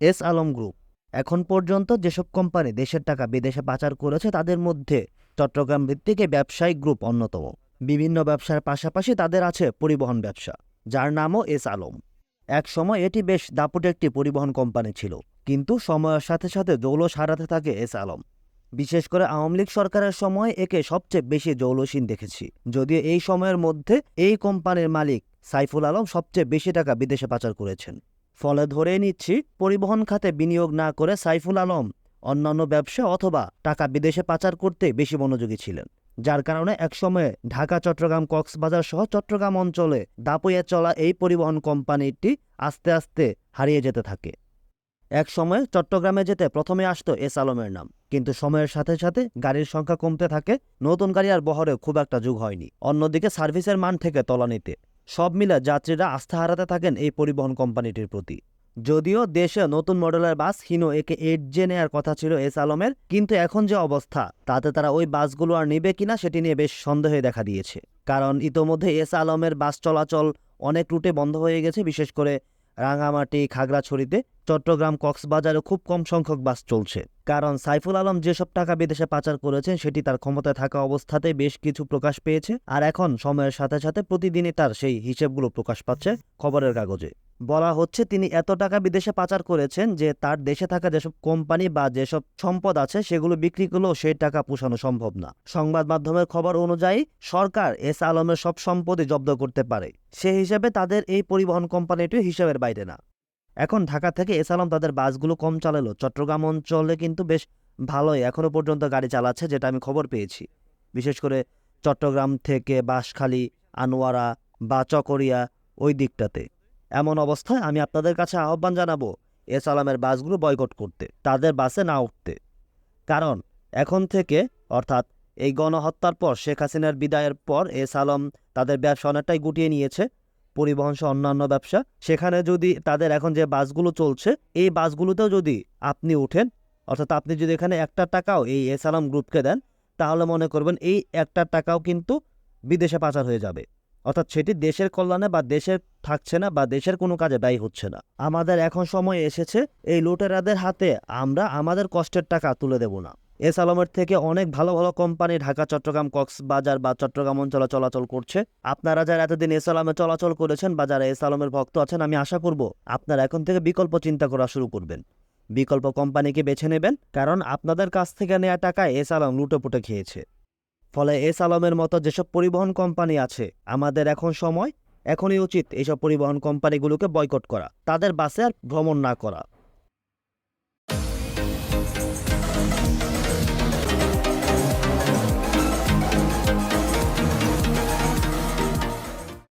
S Alam group. এখন পর্যন্ত যেসব কোম্পানি দেশের টাকা বিদেশে পাচার করেছে, তাদের মধ্যে চট্টগ্রাম ভিত্তিক ব্যবসায়িক গ্রুপ অন্যতম। বিভিন্ন ব্যবসার পাশাপাশি তাদের আছে পরিবহন ব্যবসা, যার নামও এস আলম। এক সময় এটি বেশ দাপুটে একটি পরিবহন কোম্পানি ছিল, কিন্তু সময়ের সাথে সাথে জৌলস হারাতে থাকে এস আলম। বিশেষ করে আওয়ামী লীগ সরকারের সময় একে সবচেয়ে বেশি জৌলসীন দেখেছি। যদিও এই সময়ের মধ্যে এই কোম্পানির মালিক সাইফুল আলম সবচেয়ে বেশি টাকা বিদেশে পাচার করেছেন। ফলে ধরে নিচ্ছি পরিবহন খাতে বিনিয়োগ না করে সাইফুল আলম, অন্যান্য ব্যবসা অথবা টাকা বিদেশে পাচার করতে বেশি মনোযোগী ছিলেন, যার কারণে একসময়ে ঢাকা, চট্টগ্রাম, কক্সবাজার সহ চট্টগ্রাম অঞ্চলে দাপুইয়ে চলা এই পরিবহন কোম্পানিটি আস্তে আস্তে হারিয়ে যেতে থাকে। এক সময় চট্টগ্রামে যেতে প্রথমে আসতো এস আলমের নাম, কিন্তু সময়ের সাথে সাথে গাড়ির সংখ্যা কমতে থাকে, নতুন গাড়ি আর বহরে খুব একটা যুগ হয়নি। অন্যদিকে সার্ভিসের মান থেকে তলানিতে সব মিলে যাত্রীরা আস্থা হারাতে থাকেন এই পরিবহন কোম্পানিটির প্রতি। যদিও দেশে নতুন মডেলের bus Hino AK eight J নেয়ার কথা ছিল এস আলমের, কিন্তু এখন যে অবস্থা, তাতে তারা ওই বাসগুলো আর নেবে কিনা সেটি নিয়ে বেশ সন্দেহে দেখা দিয়েছে। কারণ ইতোমধ্যে এস আলমের বাস চলাচল অনেক রুটে বন্ধ হয়ে গেছে, বিশেষ করে রাঙামাটি, খাগড়াছড়িতে। চট্টগ্রাম, কক্সবাজারে খুব কম সংখ্যক বাস চলছে। কারণ সাইফুল আলম যেসব টাকা বিদেশে পাচার করেছেন, সেটি তার ক্ষমতায় থাকা অবস্থাতে বেশ কিছু প্রকাশ পেয়েছে। আর এখন সময়ের সাথে সাথে প্রতিদিনই তার সেই হিসেবগুলো প্রকাশ পাচ্ছে খবরের কাগজে। বলা হচ্ছে, তিনি এত টাকা বিদেশে পাচার করেছেন যে তার দেশে থাকা যেসব কোম্পানি বা যেসব সম্পদ আছে, সেগুলো বিক্রি করলেও সেই টাকা পোষানো সম্ভব না। সংবাদ মাধ্যমের খবর অনুযায়ী, সরকার এস আলমের সব সম্পত্তি জব্দ করতে পারে। সে হিসেবে তাদের এই পরিবহন কোম্পানিটি হিসেবের বাইরে না। এখন ঢাকা থেকে এস আলম তাদের বাসগুলো কম চালালো। চট্টগ্রাম অঞ্চলে কিন্তু বেশ ভালোই এখনও পর্যন্ত গাড়ি চালাচ্ছে, যেটা আমি খবর পেয়েছি। বিশেষ করে চট্টগ্রাম থেকে বাঁশখালী, আনোয়ারা বা চকরিয়া ওই দিকটাতে। এমন অবস্থায় আমি আপনাদের কাছে আহ্বান জানাব এস আলমের বাসগুলো বয়কট করতে, তাদের বাসে না উঠতে। কারণ এখন থেকে, অর্থাৎ এই গণহত্যার পর শেখ হাসিনার বিদায়ের পর এস আলম তাদের ব্যবসা অনেকটাই গুটিয়ে নিয়েছে। পরিবহন সহ অন্যান্য ব্যবসা, সেখানে যদি তাদের এখন যে বাসগুলো চলছে, এই বাসগুলোতেও যদি আপনি উঠেন, অর্থাৎ আপনি যদি এখানে একটা টাকাও এই এস আলম গ্রুপকে দেন, তাহলে মনে করবেন এই একটা টাকাও কিন্তু বিদেশে পাচার হয়ে যাবে। অর্থাৎ সেটি দেশের কল্যাণে বা দেশের থাকছে না বা দেশের কোনো কাজে ব্যয় হচ্ছে না। আমাদের এখন সময় এসেছে, এই লুটেরাদের হাতে আমরা আমাদের কষ্টের টাকা তুলে দেব না। এস আলমের থেকে অনেক ভালো ভালো কোম্পানি ঢাকা, চট্টগ্রাম, কক্সবাজার বা চট্টগ্রাম অঞ্চলে চলাচল করছে। আপনারা যারা এতদিন এস আলমে চলাচল করেছেন বা যারা এস আলমের ভক্ত আছেন, আমি আশা করব আপনারা এখন থেকে বিকল্প চিন্তা করা শুরু করবেন। বিকল্প কোম্পানিকে বেছে নেবেন, কারণ আপনাদের কাছ থেকে নেওয়া টাকায় এস আলম লুটোপুটে খেয়েছে। ফলে এস আলমের মতো যেসব পরিবহন কোম্পানি আছে, আমাদের এখন সময়, এখনই উচিত এইসব পরিবহন কোম্পানিগুলোকে বয়কট করা, তাদের বাসে আর ভ্রমণ না করা।